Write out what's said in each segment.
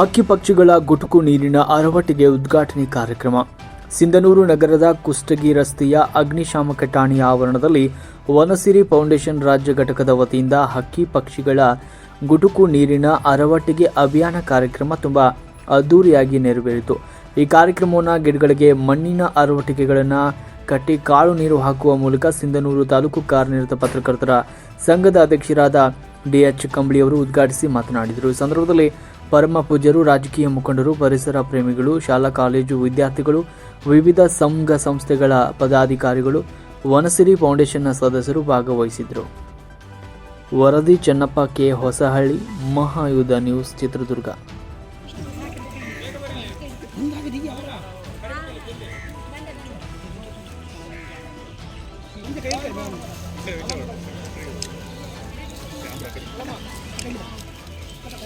ಹಕ್ಕಿ ಪಕ್ಷಿಗಳ ಗುಟುಕು ನೀರಿನ ಅರವಟ್ಟಿಗೆ ಉದ್ಘಾಟನೆ ಕಾರ್ಯಕ್ರಮ. ಸಿಂಧನೂರು ನಗರದ ಕುಷ್ಟಗಿ ರಸ್ತೆಯ ಅಗ್ನಿಶಾಮಕ ಠಾಣೆಯ ಆವರಣದಲ್ಲಿ ವನಸಿರಿ ಫೌಂಡೇಶನ್ ರಾಜ್ಯ ಘಟಕದ ವತಿಯಿಂದ ಹಕ್ಕಿ ಪಕ್ಷಿಗಳ ಗುಟುಕು ನೀರಿನ ಅರವಟ್ಟಿಗೆ ಅಭಿಯಾನ ಕಾರ್ಯಕ್ರಮ ತುಂಬ ಅದ್ದೂರಿಯಾಗಿ ನೆರವೇರಿತು. ಈ ಕಾರ್ಯಕ್ರಮವನ್ನು ಗಿಡಗಳಿಗೆ ಮಣ್ಣಿನ ಅರವಟಿಕೆಗಳನ್ನು ಕಟ್ಟಿ ಕಾಳು ನೀರು ಹಾಕುವ ಮೂಲಕ ಸಿಂಧನೂರು ತಾಲೂಕು ಕಾರ್ಯನಿರತ ಪತ್ರಕರ್ತರ ಸಂಘದ ಅಧ್ಯಕ್ಷರಾದ ಡಿಎಚ್ ಕಂಬಳಿಯವರು ಉದ್ಘಾಟಿಸಿ ಮಾತನಾಡಿದರು. ಈ ಸಂದರ್ಭದಲ್ಲಿ ಪರಮ ಪೂಜ್ಯರು, ರಾಜಕೀಯ ಮುಖಂಡರು, ಪರಿಸರ ಪ್ರೇಮಿಗಳು, ಶಾಲಾ, ಕಾಲೇಜು ವಿದ್ಯಾರ್ಥಿಗಳು, ವಿವಿಧ ಸಂಘ ಸಂಸ್ಥೆಗಳ ಪದಾಧಿಕಾರಿಗಳು, ವನಸಿರಿ ಫೌಂಡೇಶನ್ನ ಸದಸ್ಯರು ಭಾಗವಹಿಸಿದ್ದರು. ವರದಿ, ಚೆನ್ನಪ್ಪ ಕೆ. ಹೊಸಹಳ್ಳಿ, ಮಹಾಯುಧ ನ್ಯೂಸ್, ಚಿತ್ರದುರ್ಗ.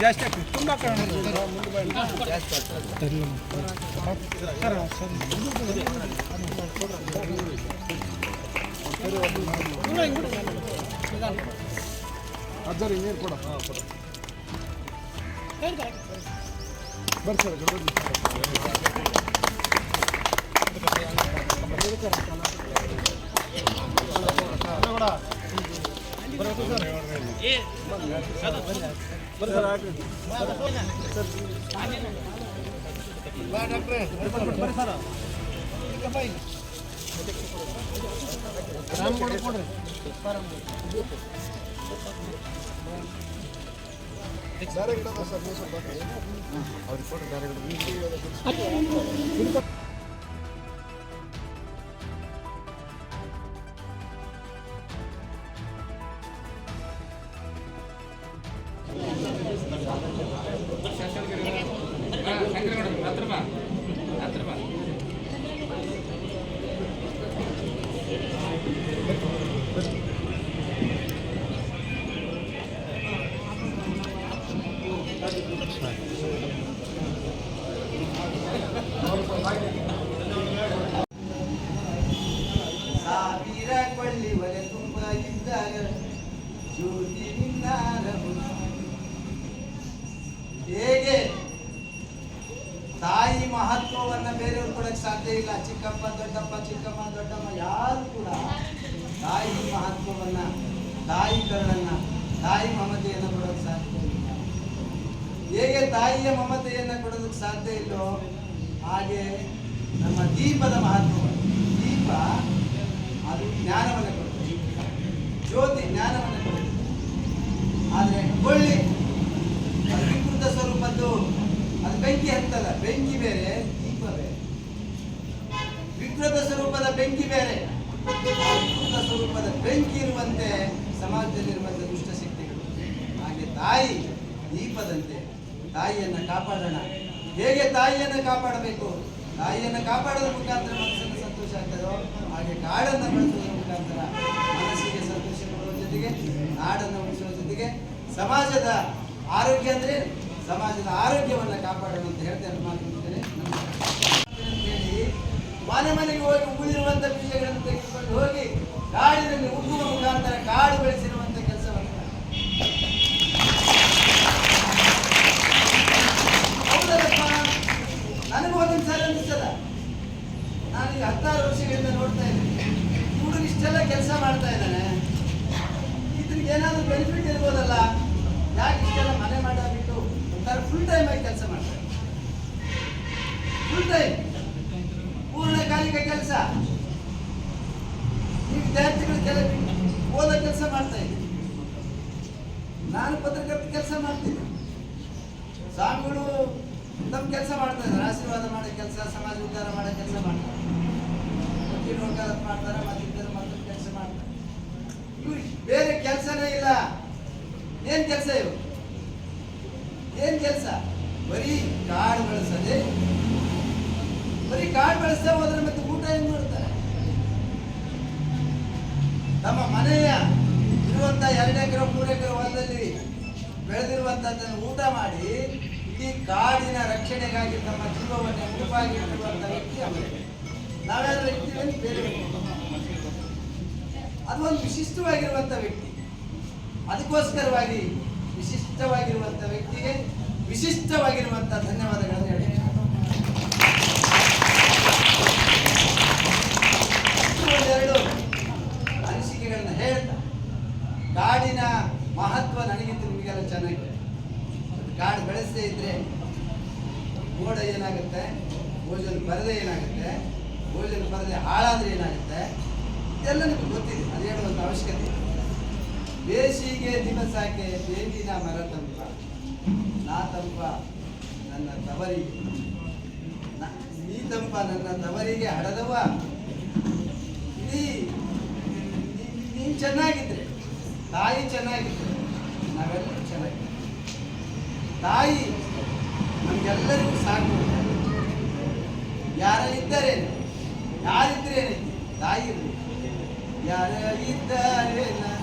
ಜಾಸ್ತಿ ಆಗ್ತದೆ ತುಂಬ ಅಜ್ಜರಿ ನೀರು ಕೊಡ ಬರ್ತಾರೆ ಬೇರೆ ಗಿಡದ ಸರ್ ಅವ್ರಿಗೆ ಕೊಡ್ರಿ ಡೈರೆಕ್ಟ್ ಗಿಡ ತಾಯಿ ಮಹತ್ವವನ್ನ ಬೇರೆಯವ್ರು ಕೊಡಕ್ ಸಾಧ್ಯ ಇಲ್ಲ. ಚಿಕ್ಕಪ್ಪ, ದೊಡ್ಡಪ್ಪ, ಚಿಕ್ಕಮ್ಮ, ದೊಡ್ಡಮ್ಮ, ಯಾರು ಕೂಡ ತಾಯಿ ಮಹತ್ವವನ್ನ ತಾಯಿ ಕರುಣನ್ನ ತಾಯಿ ಮಮತೆಯನ್ನ ಕೊಡೋಕೆ ಸಾಧ್ಯ ಇಲ್ಲ. ಹೇಗೆ ತಾಯಿಯ ಮಮತೆಯನ್ನ ಕೊಡೋದಕ್ಕೆ ಸಾಧ್ಯ ಇಲ್ಲೋ, ಹಾಗೆ ನಮ್ಮ ದೀಪದ ಮಹತ್ವ. ದೀಪ ಅದು ಜ್ಞಾನವನ್ನು ಕೊಡುತ್ತೆ. ಜ್ಯೋತಿ ಜ್ಞಾನವನ್ನು ಕೊಡುತ್ತೆ ಆದರೆ ಕೊಳ್ಳಿ ಅದು ವಿಕೃತ ಸ್ವರೂಪದ್ದು ಅದು ಬೆಂಕಿ ಅಂತಲ್ಲ ಬೆಂಕಿ ಬೇರೆ, ದೀಪ ಬೇರೆ. ವಿಕೃತ ಸ್ವರೂಪದ ಬೆಂಕಿ ಬೇರೆ. ಅದ್ಭುತ ಸ್ವರೂಪದ ಬೆಂಕಿ ಇರುವಂತೆ ಸಮಾಜದಲ್ಲಿರುವಂತೆ ದುಷ್ಟಶಕ್ತಿಗಳು. ಹಾಗೆ ತಾಯಿ ದೀಪದಂತೆ ತಾಯಿಯನ್ನ ಕಾಪಾಡೋಣ. ಹೇಗೆ ತಾಯಿಯನ್ನ ಕಾಪಾಡಬೇಕು? ತಾಯಿಯನ್ನ ಕಾಪಾಡೋದ್ರ ಮುಖಾಂತರ ಮನಸ್ಸನ್ನು ಸಂತೋಷ ಆಗ್ತದೋ? ಹಾಗೆ ಕಾಡನ್ನು ಬಳಸೋದ್ರ ಮುಖಾಂತರ ಮನಸ್ಸಿಗೆ ಸಂತೋಷ ಕೊಡುವ ಜೊತೆಗೆ, ನಾಡನ್ನು ಉಳಿಸುವ ಜೊತೆಗೆ ಸಮಾಜದ ಆರೋಗ್ಯ ಅಂದ್ರೆ ಸಮಾಜದ ಆರೋಗ್ಯವನ್ನು ಕಾಪಾಡೋಣ ಅಂತ ಹೇಳ್ತೇನೆ ಮಾತನಾಡ್ತೇನೆ ಹೇಳಿ ಮನೆ ಮನೆಗೆ ಹೋಗಿ ಉಳಿದಿರುವಂತಹ ಬೀಜಗಳನ್ನು ತೆಗೆದುಕೊಂಡು ಹೋಗಿ ಕಾಡಿನಲ್ಲಿ ಉಗ್ಗುವ ಮುಖಾಂತರ ಕಾಡು ಬೆಳೆಸಿರುವಂತ ಕೆಲಸವನ್ನು. ಹೌದಲ್ಲಪ್ಪ? ನನಗೂ ಒಂದೊಂದು ಸಲ ಅನಿಸ್ತದ ನಾನೀಗ ಹತ್ತಾರು ವರ್ಷಗಳಿಂದ ನೋಡ್ತಾ ಇದ್ದೀನಿ. ಹುಡುಗ ಇಷ್ಟೆಲ್ಲ ಕೆಲಸ ಮಾಡ್ತಾ ಇದ್ದಾನೆ. ಇದ್ರಿಗೆ ಏನಾದರೂ ಬೆನಿಫಿಟ್ ಇರ್ಬೋದಲ್ಲ? ಯಾಕೆ ಇಷ್ಟೆಲ್ಲ ಫುಲ್ ಟೈಮ್ ಆಗಿ ಕೆಲಸ ಮಾಡ್ತಾರೆ. ಫುಲ್ ಟೈಮ್ ಪೂರ್ಣಕಾಲಿಕ ಕೆಲಸ. ಈ ವಿದ್ಯಾರ್ಥಿಗಳು ಕೆಲ ಓದೋ ಕೆಲಸ ಮಾಡ್ತಾ ಇದ್ದೀನಿ ನಾನು ಪತ್ರಕರ್ತ ಕೆಲಸ ಮಾಡ್ತೀನಿ. ಸ್ವಾಮಿಗಳು ತಮ್ಮ ಕೆಲಸ ಮಾಡ್ತಾ ಇದ್ದಾರೆ. ಆಶೀರ್ವಾದ ಮಾಡೋ ಕೆಲಸ, ಸಮಾಜ ಉದ್ಧಾರ ಮಾಡೋ ಕೆಲಸ ಮಾಡ್ತಾರೆ. ವಕೀಲ ವಕಾಲತ್ ಮಾಡ್ತಾರೆ ಮತ್ತೆ ಮತ್ತೊಂದು ಕೆಲಸ ಮಾಡ್ತಾರೆ. ಇವ್ರು ಬೇರೆ ಏನ್ ಕೆಲಸ ಇವು ಏನ್ ಕೆಲಸ? ಬರೀ ಕಾಡು ಬೆಳೆಸದೆ? ಬರೀ ಕಾಡು ಬೆಳೆಸ್ತಾ ಹೋದ್ರೆ ಮತ್ತೆ ಊಟ ಏನ್ ಮಾಡ್ತಾರೆ? ತಮ್ಮ ಮನೆಯ ಇರುವಂತ ಎರಡು ಎಕರೆ, ಮೂರು ಎಕರೆ ಹೊಲದಲ್ಲಿ ಬೆಳೆದಿರುವಂತದ್ದನ್ನು ಊಟ ಮಾಡಿ ಇಡೀ ಕಾಡಿನ ರಕ್ಷಣೆಗಾಗಿ ತಮ್ಮ ಜೀವವನ್ನು ಮುಡುಪಾಗಿ ಇಟ್ಟಿರುವಂತ ವ್ಯಕ್ತಿ ಅವರೇ. ನಾವೆಲ್ಲ ಇರ್ತೀವಿ ಬೇರೆ ಅದು ಒಂದು ವಿಶಿಷ್ಟವಾಗಿರುವಂತ ವ್ಯಕ್ತಿ. ಅದಕ್ಕೋಸ್ಕರವಾಗಿ ವಿಶಿಷ್ಟವಾಗಿರುವಂತ ವ್ಯಕ್ತಿಗೆ ವಿಶಿಷ್ಟವಾಗಿರುವಂತಹ ಧನ್ಯವಾದಗಳನ್ನು ಹೇಳಿ ಒಂದೆರಡು ಅನಿಸಿಕೆಗಳನ್ನ ಹೇಳ್ತಾ, ಕಾಡಿನ ಮಹತ್ವ ನನಗಿಂತ ನಿಮಗೆಲ್ಲ ಚೆನ್ನಾಗಿ. ಕಾಡು ಬೆಳೆಸದೇ ಇದ್ರೆ ಗೋಡ ಏನಾಗುತ್ತೆ, ಭೋಜನ ಬರದೇ ಏನಾಗುತ್ತೆ, ಭೋಜನ ಬರದೆ ಹಾಳಾದ್ರೆ ಏನಾಗುತ್ತೆ, ಇದೆಲ್ಲ ನಿಮಗೆ ಗೊತ್ತಿದೆ ಅದು ಹೇಳುವಂಥ ಅವಶ್ಯಕತೆ ಇಲ್ಲ. ಬೇಸಿಗೆ ದಿವಸಕ್ಕೆ ಮರ ತಂಪ. ನಾ ತಂಪ ನನ್ನ ತವರಿಗೆ. ನ- ತಂಪ ನನ್ನ ತವರಿಗೆ ಹಡದವ ನೀ- ನೀನ್ ಚೆನ್ನಾಗಿದ್ರೆ, ತಾಯಿ ಚೆನ್ನಾಗಿದ್ರೆ, ನಾವೆಲ್ಲ ಚೆನ್ನಾಗಿದ್ರೆ ತಾಯಿ ನಮಗೆಲ್ಲರಿಗೂ ಸಾಕು. ಯಾರ ಇದ್ದಾರೆ ಯಾರಿದ್ರೇನೈತಿ ತಾಯಿ ಯಾರ ಇದ್ದಾರೇನ